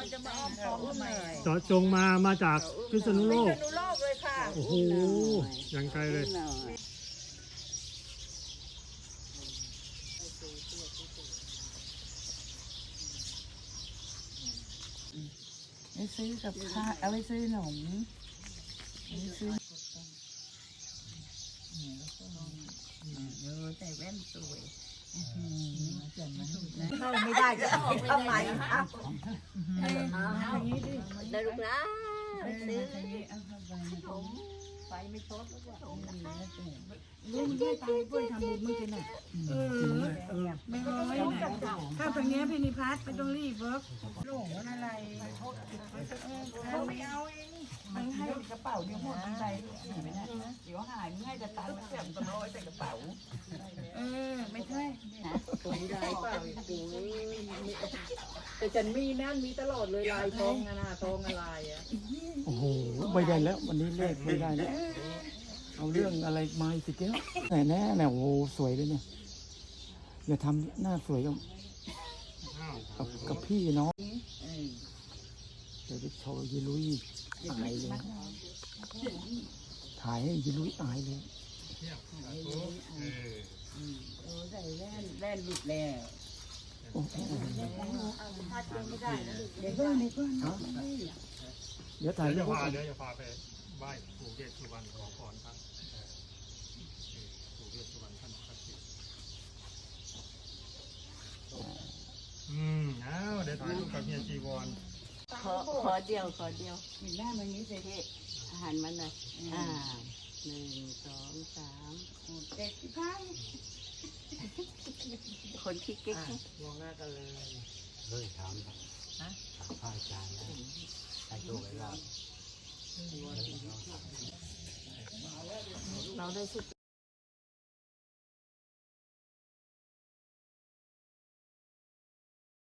เราจะมาอ้อมค้อมทำไมเจาะจงมามาจากพิษณุโลพิกษณุโลกเลยค่ะ โอ้โหยังไกลเลย หน่อยไปซื้อกับข้าวเอาไปซื้อขนมไปซื้อเออแต่แว่นสวย เข้าไม่ได้จะออกทำไมครับได้ลูกนะไปซื้อไฟไม่ช็อตแล้วก็ลุงได้ตายเพื่อนทำบุญมื่อกี้น่ะเออไม่ร้อยน่ะถ้าตรงเนี้ยพินิพัฒน์ไม่ต้องรีบเวิร์กหลงอะไรเขาไม่เอาเองมันให้กระเป๋าเดียวหมดใบเดี๋ยวหายมึงให้จะตังค์เสียมตำร้อยใส่กระเป๋า ผมได้เปล่าจริงแต่ฉันมีนั่นมีตลอดเลยลายทองนะนะทองอะไรอะโอ้โหไม่ได้แล้ว วันนี้เลขไม่ได้แล้วเอาเรื่องอะไรมาอีกสิแก้วแน่แน่แน่โอ้โหสวยเลยเนี่ยอย่าทำหน้าสวยกับกับกับพี่น้องเดี๋ยวไปโชว์ยีลุยอายเลยถ่ายให้ยีลุยอายเลย แว่นแว่นหลุดแล้วโอ้โหเดี๋ยวเพิ่งเดี๋ยวเพิ่งเดี๋ยวถ่ายเดี๋ยวรูจะปพาเดี๋ยวจะพาไปไหว้ปู่เวสสุวรรณขอพรครับปู่เวสสุวรรณท่านศักดิ์สิทธิ์อืมอ้าวเดี๋ยวถ่ายรูปกับเฮียจีวรขอขอเดียวขอเดียวปิดหน้ามันนี้สิอาหารมันหน่อยอ่าหนึ่งสองสามเด็กที่พัง คนที่เก๊กมองหน้ากันเลยเฮ้ยถามถามพระอาจารย์นะใครตัวเวลาเราได้สุด